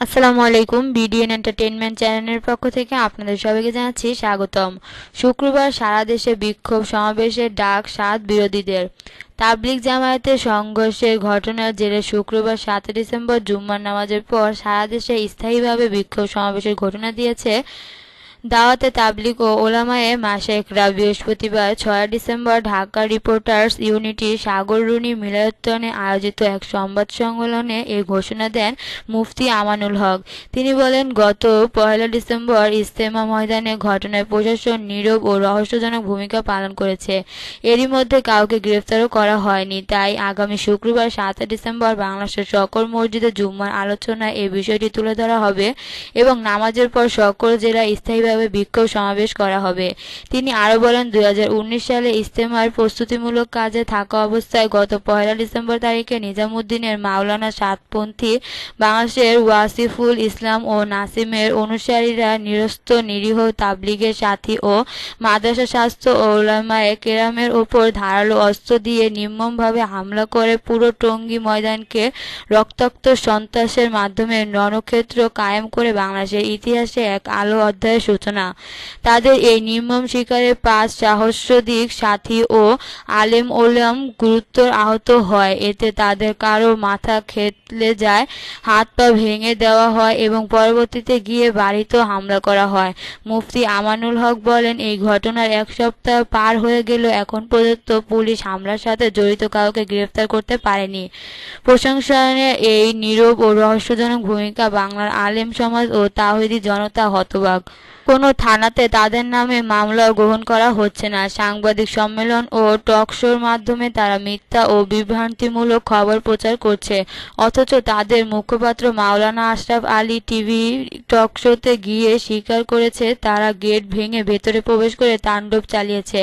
আসসালামু আলাইকুম BDN entertainment চ্যানেলের পক্ষ থেকে আপনাদের সবাইকে জানাচ্ছি স্বাগতম। শুক্রবার সারা দেশে বিক্ষোভ সমাবেশের ডাক সাত বিরোধীদের। তাবলিক জামায়াতের সংঘর্ষের ঘটনার জেরে শুক্রবার সাত ডিসেম্বর জুম্মার নামাজের পর সারা দেশে স্থায়ীভাবে বিক্ষোভ সমাবেশের ঘটনা দিয়েছে দাওয়াতে তাবলিগ ও ওলামায়ে মাশেকরা বৃহস্পতিবার ছয় December Dhaka reporters unity Sagarruni মিলায়তনে আয়োজিত এক সংবাদ সম্মেলনে এ ঘোষণা দেন মুফতি আমানুল হক। তিনি বলেন, গত পয়লা ডিসেম্বর ইস্তেমা ময়দানে ঘটনায় প্রশাসন নীরব ও রহস্যজনক ভূমিকা পালন করেছে। এরই মধ্যে কাউকে গ্রেফতারও করা হয়নি। তাই আগামী শুক্রবার সাত ডিসেম্বর বাংলাদেশের সকল মসজিদে জুম্মার আলোচনায় এই বিষয়টি তুলে ধরা হবে এবং নামাজের পর সকল জেলা স্থায়ীভাবে ভাবে বিক্ষোভ সমাবেশ করা হবে। তিনি আরও বলেন, দুই হাজার উনিশ সালে ইস্তেমার প্রস্তুতিমূলক কাজে থাকা অবস্থায় গত পয়লা ডিসেম্বর তারিখে নিজামুদ্দিনের মাওলানা সাতপন্থী, বাংলাদেশের ওয়াসিফুল ইসলাম ও নাসিমের অনুসারীরা নিরস্ত, নিরীহ, তাবলিগের সাথী ও মাদ্রাসা স্বাস্থ্য ও ওলামায়ে কেরামের ওপর ধারালো অস্ত্র দিয়ে নির্মমভাবে হামলা করে পুরো টঙ্গী ময়দানকে রক্তাক্ত সন্ত্রাসের মাধ্যমে রণক্ষেত্র কায়েম করে বাংলাদেশের ইতিহাসে এক আলো অধ্যায়ের সূচনা তাদের এই নির্মম শিকারে পাঁচ সহস্রাধিক সাথী ও আলেম ওলাম গুরুতর আহত হয়। এতে তাদের কারও মাথা খেতলে যায়, হাত পা ভেঙে দেওয়া হয় এবং পরবর্তীতে গিয়ে বাড়িতেও হামলা করা হয়। মুফতি আমানুল হক বলেন, এই ঘটনার এক সপ্তাহ পার হয়ে গেল এখন পর্যন্ত পুলিশ হামলার সাথে জড়িত কাউকে গ্রেফতার করতে পারেনি। প্রশংসনের এই নীরব ও রহস্যজনক ভূমিকা বাংলার আলেম সমাজ ও তাহিদি জনতা হতবাক। কোনো থানাতে তাদের নামে মামলা গ্রহণ করা হচ্ছে না। সাংবাদিক সম্মেলন ও টক শোর মাধ্যমে তারা মিথ্যা ও বিভ্রান্তিমূলক খবর প্রচার করছে। অথচ তাদের মুখপাত্র মাওলানা আশরাফ আলী টিভি টক শোতে গিয়ে স্বীকার করেছে, তারা গেট ভেঙে ভেতরে প্রবেশ করে তাণ্ডব চালিয়েছে।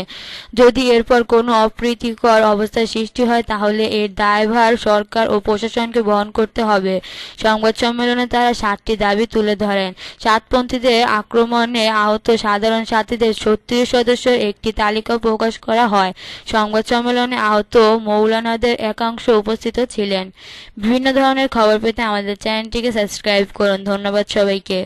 যদি এরপর কোনো অপ্রীতিকর অবস্থার সৃষ্টি হয়, তাহলে এর দায়ভার সরকার ও প্রশাসনকে বহন করতে হবে। সংবাদ সম্মেলনে তারা সাতটি দাবি তুলে ধরেন। সাতপন্থীদের আক্রমণ আক্রমণে আহত সাধারণ সাথীদের ছত্রিশ সদস্যের একটি তালিকা প্রকাশ করা হয়। সংবাদ সম্মেলনে আহত মৌলানাদের একাংশ উপস্থিত ছিলেন। বিভিন্ন ধরনের খবর পেতে আমাদের চ্যানেলটিকে সাবস্ক্রাইব করুন। ধন্যবাদ সবাইকে।